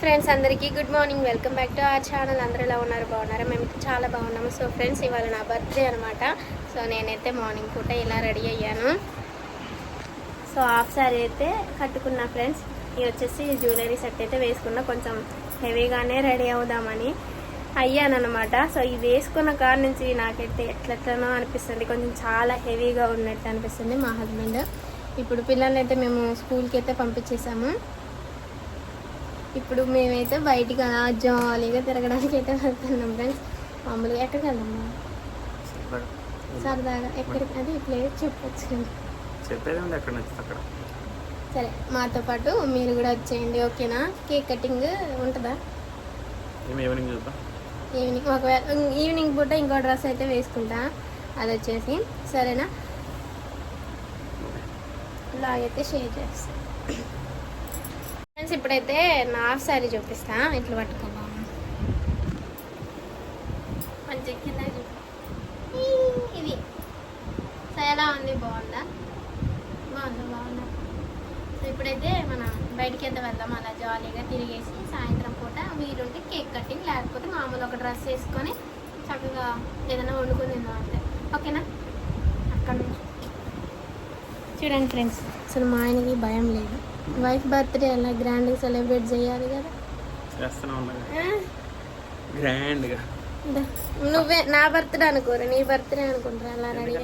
Friends అందరికీ good morning welcome back to ఆ channel అందరూ ఎలా ఉన్నారు? బాగున్నారా? మేము చాలా బాగున్నాము. సో ఫ్రెండ్స్ ఇవాళ నా బర్త్డే అనమాట సో నేనైతే మార్నింగ్ పూట ఇలా రెడీ అయ్యాను. సో హాఫ్ సారీ అయితే కట్టుకున్నా ఫ్రెండ్స్ ఇది వచ్చేసి జ్యువెలరీ సెట్ అయితే వేసుకున్నా. కొంచెం హెవీగానే రెడీ అవుదామని అయ్యానమాట సో ఇది వేసుకున్న కాడ నుంచి నాకైతే ఎట్లెట్లనో అనిపిస్తుంది. కొంచెం చాలా హెవీగా ఉన్నట్టు అనిపిస్తుంది మా హస్బెండ్ ఇప్పుడు పిల్లల్ని అయితే మేము స్కూల్కి అయితే పంపించేసాము ఇప్పుడు మేమైతే బయటికి అలా జాలీగా తిరగడానికి అయితే వెళ్తున్నాం ఫ్రెండ్స్. మామూలుగా ఎక్కడికి వెళ్దామా సరదాగా. ఎక్కడికి? అది ప్లేస్ చెప్పొచ్చు. చెప్పేది ఎక్కడ అక్కడ. సరే మాతో పాటు మీరు కూడా వచ్చేయండి ఓకేనా? కేక్ కటింగ్ ఉంటుందా? ఈవినింగ్ చూద్దాం. ఈవినింగ్ ఒకవేళ ఈవినింగ్ పూట ఇంకో డ్రెస్ అయితే వేసుకుంటా. అది వచ్చేసి సరేనా? లాగైతే షేర్ చేస్తా. ఫ్రెండ్స్ ఇప్పుడైతే నా హాఫ్ శారీ చూపిస్తా. ఇట్లా పట్టుకోమా మంచి కింద చూపి. ఇది. ఎలా ఉంది బాగుందా? బాగుందా బాగుందా? సో ఇప్పుడైతే మనం బయటికి వెళ్తే వెళ్దాం. అలా జాలీగా తిరిగేసి సాయంత్రం పూట వీరుంటే కేక్ కటింగ్ లేకపోతే మామూలు ఒక డ్రెస్ వేసుకొని చక్కగా ఏదైనా వండుకొని తిందాం అంతే. ఓకేనా? అక్కడ నుంచి. చూడండి ఫ్రెండ్స్. అసలు మా ఆయనకి భయం లేదు. వైఫ్ బర్త్డే అలా గ్రాండ్గా సెలబ్రేట్ చేయాలి కదా? గ్రాండ్గా. నువ్వే నా బర్త్డే అనుకోరు నీ బర్త్డే అనుకుంటారా? అలా రెడీ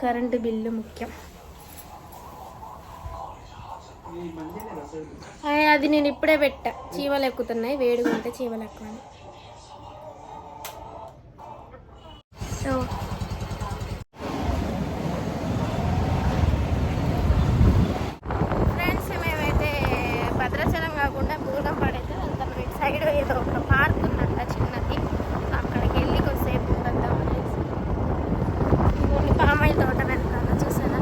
కరెంటు బిల్లు ముఖ్యం. అది నేను ఇప్పుడే పెట్టా. చీమలు ఎక్కుతున్నాయి వేడిగా ఉంటే చీమలు ఎక్కువ సో ఫ్రెండ్స్ మేమైతే భద్రాచలం కాకుండా బూరంపాడు అయితే వెళ్తాం ఇటు సైడ్ ఏదో ఒక పార్క్ ఉందంట చిన్నది అక్కడికి వెళ్ళి కొద్దిసేపు ఉంటుందాం అనేసి ఇదిగోండి పామాయిల్ తోట వెళ్తాను చూసారా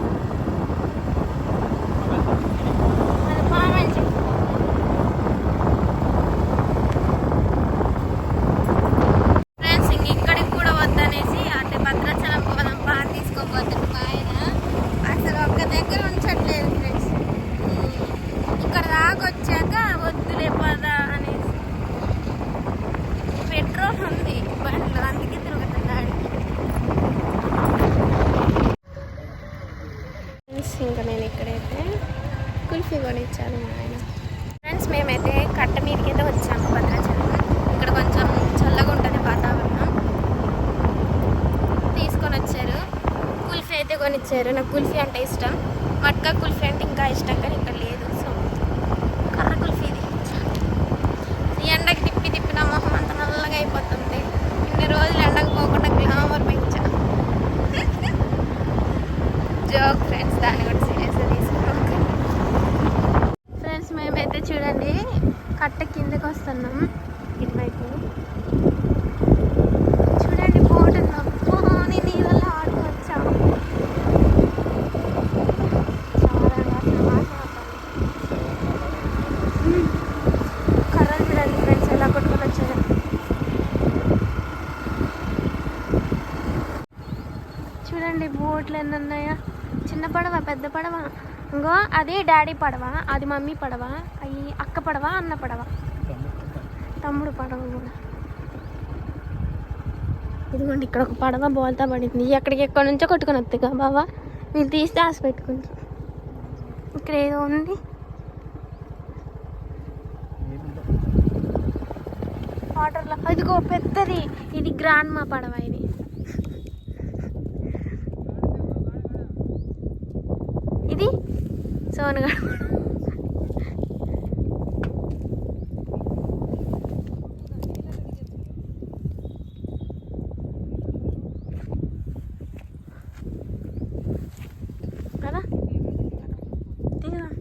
అది పామాయిల్ చెట్టు ఫ్రెండ్స్ ఇంక ఇక్కడికి కూడా వద్దనేసి అంటే భద్రాచలం పోదాం పార్ తీసుకోపోతుంది మా ఆయన అసలు ఒక్క దగ్గర ఉంచట్లేదు ఫ్రెండ్స్ ఇక్కడ దాకా వచ్చాక వద్దులే పదా అనేసి పెట్రోల్ ఉంది బండ్లో అందుకే తిరుగుతున్నాడు ఫ్రెండ్స్ ఇంకా నేను ఇక్కడైతే కుల్ఫీ కొనిచ్చాను మా ఆయన ఫ్రెండ్స్ మేమైతే కట్ట మీదకైతే వచ్చాము భద్రాచలం. ఇక్కడ కొంచెం చల్లగా ఉంటుంది వాతావరణం. తీసుకొని వచ్చారు. కుల్ఫీ అయితే కొనిచ్చారు. నాకు కుల్ఫీ అంటే ఇష్టం. మట్కా కుల్ఫీ అంటే ఇంకా ఇష్టం కానీ ఇక్కడ లేదు సో కర్ర కుల్ఫీ ఇది ఈ ఎండకి తిప్పి తిప్పిన మొహం అంత నల్లగా అయిపోతుంది ఇన్ని రోజులు ఎండకు పోకుండా గ్లామర్ పెంచా జోక్ ఫ్రెండ్స్ దాన్ని కూడా సీరియస్గా తీసుకోవాలి ఫ్రెండ్స్ మేమైతే చూడండి కట్ట కిందకి వస్తున్నాం ఇటువైపు చూడండి బోట్ నేను నీళ్ళలో ఆడుకోవచ్చా? కర్రలు చూడండి ఫ్రెండ్స్ ఎలా కొట్టుకొని వచ్చారు. చూడండి బోట్లు ఎన్ని ఉన్నాయా. చిన్న పడవ పెద్ద పడవ. ఇంకో అది డాడీ పడవ అది మమ్మీ పడవ అవి అక్క పడవ అన్న పడవ. తమ్ముడు పడవ కూడా. ఇదిగోండి ఇక్కడ ఒక పడవ బోల్తా పడింది. ఎక్కడికి ఎక్కడి నుంచో కొట్టుకొని వస్తాయి కదా బాబా వీళ్ళు తీసి రాసి పెట్టుకుంటారు ఇక్కడ ఏదో ఉంది. వాటర్లో. అదిగో పెద్దది. ఇది గ్రాండ్ మా పడవ ఇది. ఇది సోనగడ కదా దిగుదాం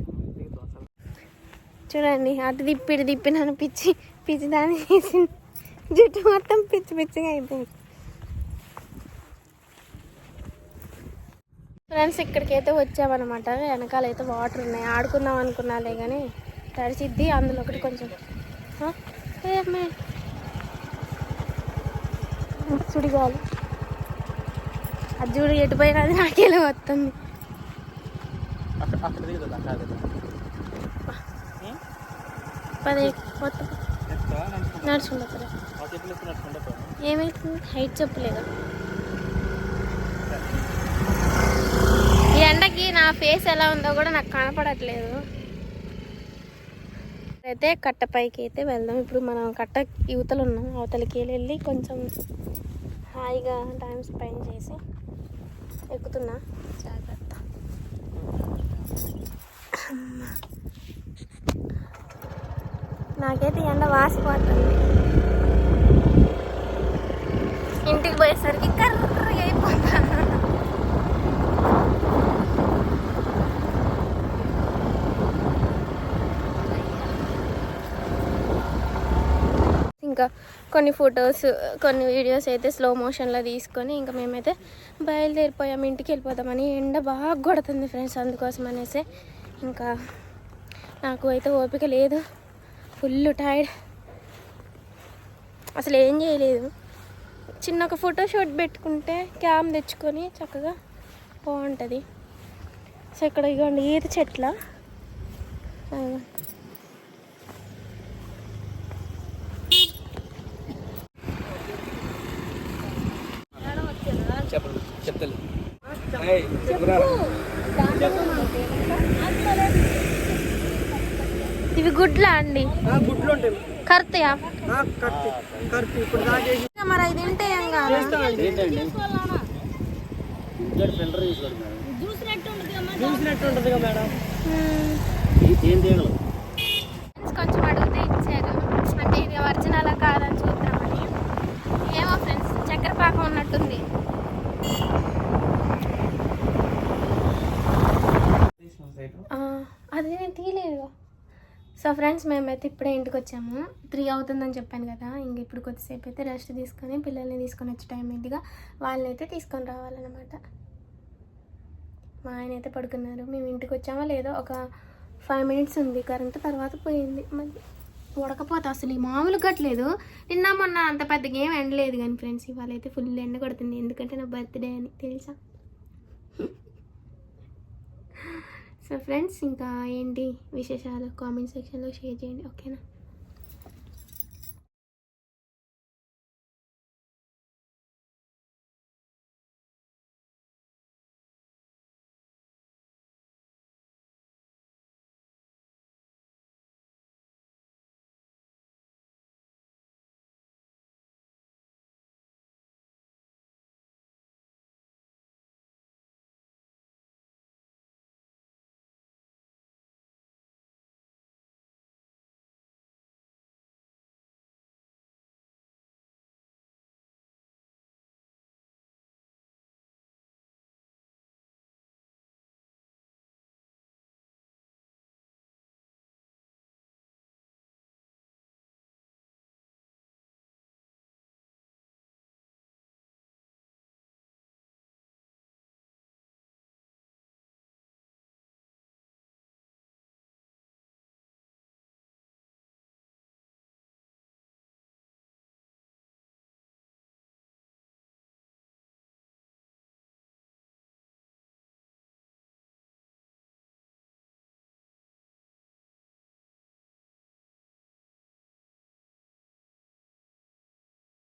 చూడండి అటు తిప్పి ఇటు తిప్పి నన్ను పిచ్చి పిచ్చి దాన్ని వేసింది జుట్టు మొత్తం పిచ్చి పిచ్చిగా అయిపోయింది. ఫ్రెండ్స్ ఇక్కడికైతే వచ్చామన్నమాట. వెనకాల అయితే వాటర్ ఉన్నాయి. ఆడుకుందాం అనుకున్నాలే కానీ తడిచిద్ది అందులో ఒకటి కొంచెం ఆ? ఏ అది చూడు ఎటుపోయినది అది నాకేలా వస్తుంది. పదే నడుచుకుంటా. ఏమైతుంది? హైట్ చెప్పలేదా? ఈ ఎండకి నా ఫేస్ ఎలా ఉందో కూడా నాకు కనపడట్లేదు. అయితే కట్ట పైకి అయితే వెళ్దాం. ఇప్పుడు మనం కట్ట యువతలు ఉన్నాం. అవతలకి వెళ్ళి కొంచెం హాయిగా టైం స్పెండ్ చేసి ఎక్కుతున్నా. జాగ్రత్త. నాకైతే ఎండ వాసిపోతుంది. ఇంటికి పోయేసరికి కర్రగా అయిపోతాను ఇంకా కొన్ని ఫొటోస్ కొన్ని వీడియోస్ అయితే స్లో మోషన్లో తీసుకొని ఇంకా మేమైతే బయలుదేరిపోయాము ఇంటికి వెళ్ళిపోతామని ఎండ బాగా కొడుతుంది ఫ్రెండ్స్ అందుకోసం అనేసి. ఇంకా నాకు అయితే ఓపిక లేదు. Full tired. అసలు ఏం చేయలేదు. చిన్న ఒక ఫోటోషూట్ పెట్టుకుంటే క్యామ్ తెచ్చుకొని చక్కగా బాగుంటుంది. సో ఇక్కడ ఇదిగోండి ఈత చెట్ల. అదిగో. చెప్తలే. గుడ్లా అండి? గుడ్లు ఉంటాయి. కర్తయా? కత్తి కత్తి ఇప్పుడు దాకేసి మరి అది తింటే ఏం కాదు చూసినట్టు ఉంటుంది కదా మేడం. కొంచెం అడిగితే ఇచ్చారు. అంటే ఇది ఒరిజినల్ కాదని చూద్దామని. ఏమో ఫ్రెండ్స్ చక్కెర పాకం ఉన్నట్టుంది. అది నేను తీయలేదు సో ఫ్రెండ్స్ మేమైతే ఇప్పుడే ఇంటికి వచ్చాము. త్రీ అవుతుందని చెప్పాను కదా ఇంక ఇప్పుడు కొద్దిసేపు అయితే రెస్ట్ తీసుకొని పిల్లల్ని తీసుకొని వచ్చే టైం అయిందిగా. వాళ్ళని అయితే తీసుకొని రావాలన్నమాట. మా ఆయన అయితే పడుకున్నారు. మేము ఇంటికి వచ్చామో లేదో ఒక ఫైవ్ మినిట్స్ ఉంది. కరెంట్ తర్వాత పోయింది. మళ్ళీ ఉడకపోతే అసలు. ఈ మామూలు కట్టలేదు నిన్న మొన్న అంత పెద్దగా ఏం ఎండలేదు కానీ ఫ్రెండ్స్ ఇవాళ అయితే ఫుల్ ఎండ కొడుతుంది. ఎందుకంటే నా బర్త్డే అని తెలుసా? సో ఫ్రెండ్స్ ఇంకా ఏంటి విశేషాలు? కామెంట్ సెక్షన్లో షేర్ చేయండి ఓకేనా